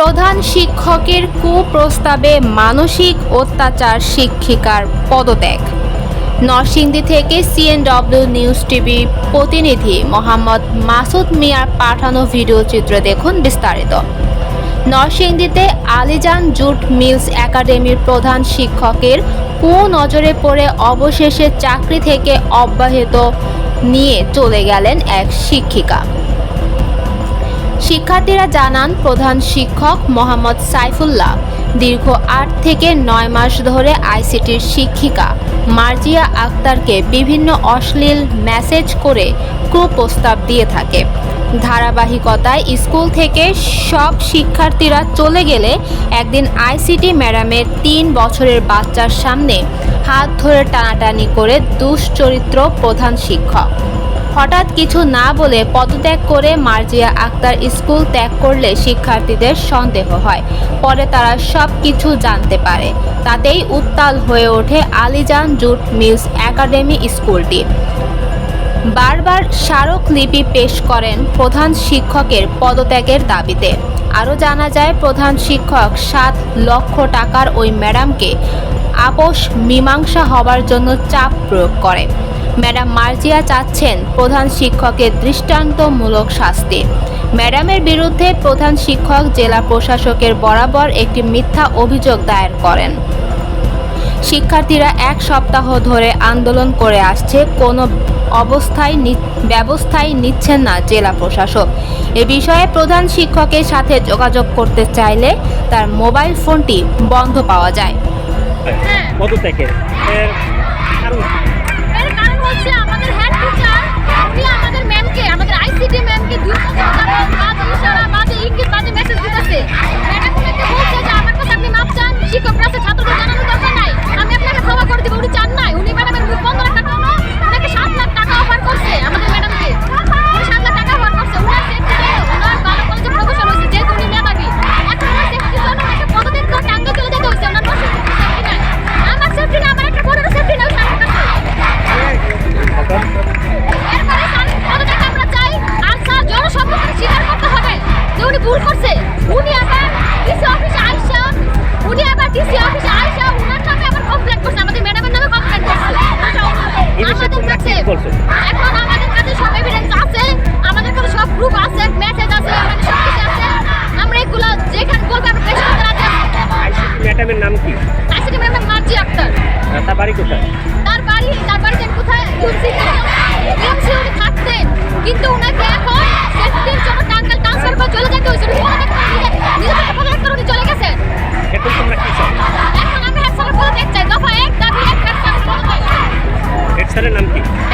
প্রধান শিক্ষকের কুপ্রস্তাবে মানসিক অত্যাচার শিক্ষিকার পদত্যাগ। নরসিংদী থেকে সিএনডব্লিউ নিউজ টিভি প্রতিনিধি মোহাম্মদ মাসুদ মিয়ার পাঠানো ভিডিও চিত্র দেখুন বিস্তারিত। নরসিংদীতে আলিজান জুট মিলস একাডেমির প্রধান শিক্ষকের কুনজরে পড়ে অবশেষে চাকরি থেকে অব্যাহত নিয়ে চলে গেলেন এক শিক্ষিকা। শিক্ষার্থীরা জানান, প্রধান শিক্ষক মোহাম্মদ সাইফুল্লাহ দীর্ঘ আট থেকে নয় মাস ধরে আইসিটির শিক্ষিকা। মার্জিয়া আক্তারকে বিভিন্ন অশ্লীল মেসেজ করে কুপ্রস্তাব দিয়ে থাকে। ধারাবাহিকতায় স্কুল থেকে সব শিক্ষার্থীরা চলে গেলে একদিন আইসিটি ম্যাডামের তিন বছরের বাচ্চার সামনে হাত ধরে টানাটানি করে দুশ্চরিত্র প্রধান শিক্ষক। হঠাৎ কিছু না বলে পদত্যাগ করে মার্জিয়া আক্তার স্কুল ত্যাগ করলে শিক্ষার্থীদের সন্দেহ হয়। পরে তারা সব কিছু জানতে পারে। তাতেই উত্তাল হয়ে ওঠে আলিজান জুট মিলস একাডেমি স্কুলটি। বারবার স্মারকলিপি পেশ করেন প্রধান শিক্ষকের পদত্যাগের দাবিতে। আরও জানা যায়, প্রধান শিক্ষক সাত লক্ষ টাকার ওই ম্যাডামকে আপোষ মীমাংসা হবার জন্য চাপ প্রয়োগ করে। ম্যাডাম মার্জিয়া চাচ্ছেন প্রধান শিক্ষকের দৃষ্টান্তমূলক শাস্তি। ম্যাডামের বিরুদ্ধে প্রধান শিক্ষক, জেলা প্রশাসকের বরাবর একটি মিথ্যা অভিযোগ দায়ের করেন। শিক্ষার্থীরা এক সপ্তাহ ধরে আন্দোলন করে আসছে, কোনো অবস্থায় ব্যবস্থাই নিচ্ছেন না জেলা প্রশাসক। এ বিষয়ে প্রধান শিক্ষকের সাথে যোগাযোগ করতে চাইলে তার মোবাইল ফোনটি বন্ধ পাওয়া যায়। হচ্ছে আমাদের উনি উনি আবার ডিসি অফিসে আইসা উনি আবার ডিসি অফিসে আইসা উনার নামে আবার কমপ্লেন করছে আমাদের ম্যাডামের নামে কমপ্লেন করছে। আমাদের কাছে এখন আমাদের কাছে সব এভিডেন্স আছে আমাদের কাছে সব প্রুফ আছে মেসেজ আছে মানে সব কিছু আছে। আমরা এগুলো যেখানে বলব আমরা পেশ করতে রাজি আছি। ম্যাডামের নাম কি? ICT madam Marji Akter. তার বাড়ি কোথায়? তার বাড়ি তার বাড়িতে কোথায়? ইউএমসি উনি থাকতেন কিন্তু ওনাকে এখন সেফটির জন্য টাঙ্গাল স্যারের নাম কি হেড